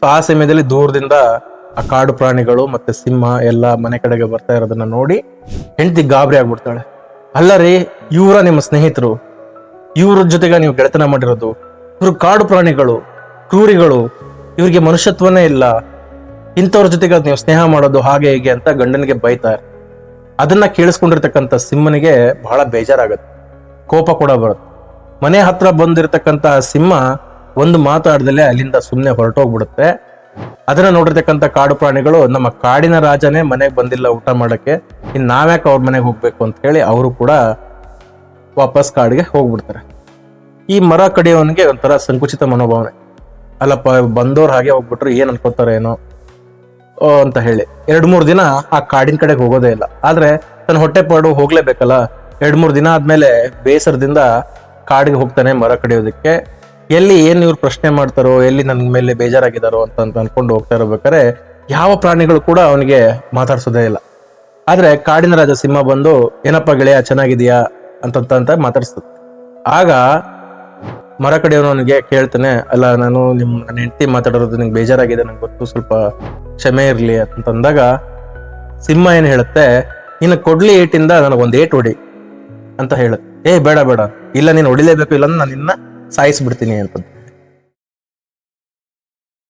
So ಆ ಸಮಯದಲ್ಲಿ ದೂರದಿಂದ ಆ ಕಾಡು ಪ್ರಾಣಿಗಳು ಮತ್ತೆ ಸಿಂಹ ಎಲ್ಲ ಮನೆ ಕಡೆಗೆ ಬರ್ತಾ ಇರೋದನ್ನ ನೋಡಿ ಹೆಂಡತಿ ಗಾಬರಿ ಆಗ್ಬಿಡ್ತಾಳೆ. ಅಲ್ಲ ರೀ ಇವರ ನಿಮ್ಮ ಸ್ನೇಹಿತರು, ಇವ್ರ ಜೊತೆಗೆ ನೀವು ಗೆಳೆತನ ಮಾಡಿರೋದು, ಇವರು ಕಾಡು ಪ್ರಾಣಿಗಳು, ಕ್ರೂರಿಗಳು, ಇವರಿಗೆ ಮನುಷ್ಯತ್ವನೇ ಇಲ್ಲ. ಇಂಥವ್ರ ಜೊತೆಗೆ ನೀವು ಸ್ನೇಹ ಮಾಡೋದು ಹಾಗೆ ಹೀಗೆ ಅಂತ ಗಂಡನಿಗೆ ಬೈತಾರೆ ಅದನ್ನ ಕೇಳಿಸ್ಕೊಂಡಿರ್ತಕ್ಕಂಥ ಸಿಂಹನಿಗೆ ಬಹಳ ಬೇಜಾರಾಗತ್ತೆ. ಕೋಪ ಕೂಡ ಬರುತ್ತೆ. ಮನೆ ಹತ್ರ ಬಂದಿರತಕ್ಕಂತಹ ಸಿಂಹ ಒಂದು ಮಾತಾಡ್ದಲೆ ಅಲ್ಲಿಂದ ಸುಮ್ಮನೆ ಹೊರಟೋಗ್ಬಿಡುತ್ತೆ. ಅದನ್ನ ನೋಡಿರ್ತಕ್ಕಂಥ ಕಾಡು ಪ್ರಾಣಿಗಳು ನಮ್ಮ ಕಾಡಿನ ರಾಜನೇ ಮನೆಗೆ ಬಂದಿಲ್ಲ ಊಟ ಮಾಡಕ್ಕೆ. ಇನ್ನು ನಾವ್ಯಾಕೆ ಅವ್ರ ಮನೆಗೆ ಹೋಗ್ಬೇಕು ಅಂತ ಹೇಳಿ ಅವರು ಕೂಡ ವಾಪಸ್ ಕಾಡಿಗೆ ಹೋಗ್ಬಿಡ್ತಾರೆ. ಈ ಮರ ಕಡಿಯೋನಿಗೆ ಒಂಥರ ಸಂಕುಚಿತ ಮನೋಭಾವನೆ. ಅಲ್ಲಪ್ಪ ಬಂದವ್ರು ಹಾಗೆ ಹೋಗ್ಬಿಟ್ರು, ಏನು ಅನ್ಕೋತಾರೆ ಏನೋ ಅಂತ ಹೇಳಿ. ಎರಡು ಮೂರು ದಿನ ಆ ಕಾಡಿನ ಕಡೆಗೆ ಹೋಗೋದೇ ಇಲ್ಲ. ಆದ್ರೆ ತನ್ನ ಹೊಟ್ಟೆ ಪಾಡು ಹೋಗ್ಲೇಬೇಕಲ್ಲ. ಎರಡು ಮೂರು ದಿನ ಆದಮೇಲೆ ಬೇಸರದಿಂದ ಕಾಡಿಗೆ ಹೋಗ್ತಾನೆ ಮರ ಕಡಿಯೋದಕ್ಕೆ. ಎಲ್ಲಿ ಏನು ಇವ್ರು ಪ್ರಶ್ನೆ ಮಾಡ್ತಾರೋ, ಎಲ್ಲಿ ನನ್ನ ಮೇಲೆ ಬೇಜಾರಾಗಿದಾರೋ ಅಂತ ಅಂತ ಅನ್ಕೊಂಡು ಹೋಗ್ತಾ ಇರ್ಬೇಕಾದ್ರೆ, ಯಾವ ಪ್ರಾಣಿಗಳು ಕೂಡ ಅವನಿಗೆ ಮಾತಾಡ್ಸೋದೇ ಇಲ್ಲ. ಆದರೆ ಕಾಡಿನ ರಾಜ ಸಿಂಹ ಬಂದು, ಏನಪ್ಪ ಗೆಳೆಯ, ಚೆನ್ನಾಗಿದೆಯಾ? ಅಂತಂತ ಅಂತ ಮಾತಾಡ್ಸ್ತದೆ ಆಗ ಮರ ಕಡೆಯವನಿಗೆ ಕೇಳ್ತಾನೆ, ಅಲ್ಲ, ನಾನು ನಿಮ್ಮ ನನ್ನ ಹೆಂಡತಿ ಮಾತಾಡೋದು ನಿಂಗೆ ಬೇಜಾರಾಗಿದೆ, ನಂಗೆ ಗೊತ್ತು ಸ್ವಲ್ಪ ಕ್ಷಮೆ ಇರ್ಲಿ ಅಂತಂದಾಗ ಸಿಂಹ ಏನು ಹೇಳುತ್ತೆ ನಿನ್ನ ಕೊಡ್ಲಿ ಏಟಿಂದ ನನಗೊಂದು ಏಟ್ ಹೊಡಿ ಅಂತ ಹೇಳುತ್ತೆ. ಏ, ಬೇಡ ಬೇಡ. ಇಲ್ಲ, ನೀನು ಹೊಡಿಲೇಬೇಕು, ಇಲ್ಲ ನಾನು ನಿನ್ನ ಸಾಯಿಸ್ಬಿಡ್ತೀನಿ ಅಂತ